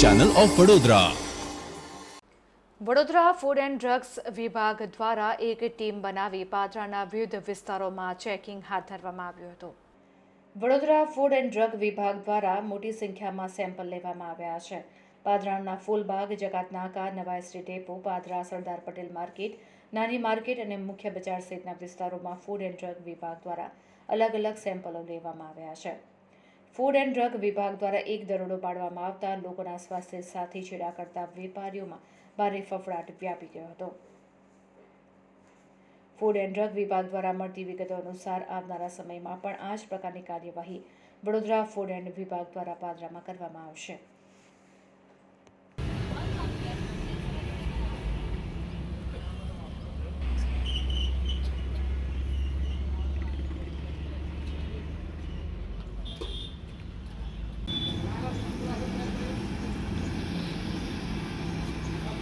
Channel of Vadodara Vadodara food and drugs વિભાગ દ્વારા એક ટીમ બનાવી પાદરાના વિવિધ વિસ્તારોમાં ચેકિંગ હાથ ધરવામાં આવ્યું હતું. વડોદરા ફૂડ એન્ડ ડ્રગ વિભાગ દ્વારા મોટી સંખ્યામાં સેમ્પલ લેવામાં આવ્યા છે. પાદરાના ફૂલબાગ, જકાતનાકા નવા શ્રી ડેપો, પાદરા, સરદાર પટેલ માર્કેટ, નાની માર્કેટ અને મુખ્ય બજાર સહિતના વિસ્તારોમાં ફૂડ એન્ડ ડ્રગ વિભાગ દ્વારા અલગ અલગ સેમ્પલો લેવામાં આવ્યા છે. ફૂડ એન્ડ ડ્રગ વિભાગ દ્વારા એક દરોડો પાડવામાં આવતા લોકોના સ્વાસ્થ્ય સાથે છેડા કરતા વેપારીઓમાં ભારે ફફડાટ વ્યાપી ગયો હતો. ફૂડ એન્ડ ડ્રગ વિભાગ દ્વારા મળતી વિગતો અનુસાર આવનારા સમયમાં પણ આ જ પ્રકારની કાર્યવાહી વડોદરા ફૂડ એન્ડ વિભાગ દ્વારા પાદરામાં કરવામાં આવશે.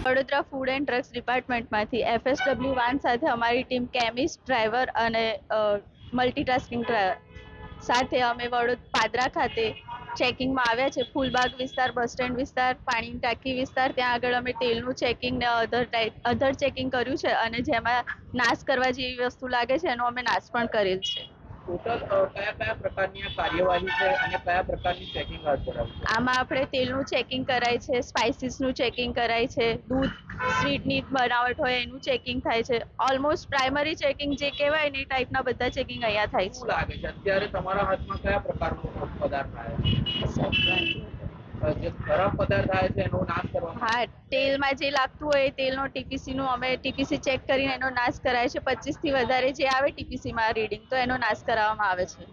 વડોદરા ફૂડ એન્ડ ડ્રગ્સ ડિપાર્ટમેન્ટમાંથી એફએસડબલ્યુ વાન સાથે અમારી ટીમ કેમિસ્ટ ડ્રાઈવર અને મલ્ટીટાસ્કિંગ સાથે અમે વડોદ પાદરા ખાતે ચેકિંગમાં આવ્યા છે. ફૂલબાગ વિસ્તાર, બસ સ્ટેન્ડ વિસ્તાર, પાણીની ટાંકી વિસ્તાર, ત્યાં આગળ અમે તેલનું ચેકિંગ ને અધર અધર ચેકિંગ કર્યું છે અને જેમાં નાશ કરવા જેવી વસ્તુ લાગે છે, એનો અમે નાશ પણ કરેલ છે. ટોટલ કયા કયા પ્રકારની આ કાર્યવાહી છે અને કયા પ્રકારની ચેકિંગ હાથ આમાં આપણે તેલનું ચેકિંગ કરાય છે સ્પાઇસીસનું ચેકિંગ કરાય છે દૂધ સ્વીટની બનાવટ હોય એનું ચેકિંગ થાય છે. ઓલમોસ્ટ પ્રાઇમરી ચેકિંગ જે કહેવાય ને એ ટાઈપના બધા ચેકિંગ અહીંયા થાય શું લાગે છે? અત્યારે તમારા હાથમાં કયા પ્રકારનો પદાર્થ આવે છે છે. જે ખરાબ પદાર્થ આવે છે એનો નાશ કરવામાં હા, તેલમાં જે લાગતું હોય તેલનો ટીપીસી નું અમે ટીપીસી ચેક કરીને એનો નાશ કરાય છે. પચીસથી વધારે જે આવે ટીપીસી માં રીડિંગ, તો એનો નાશ કરાવવામાં આવે છે.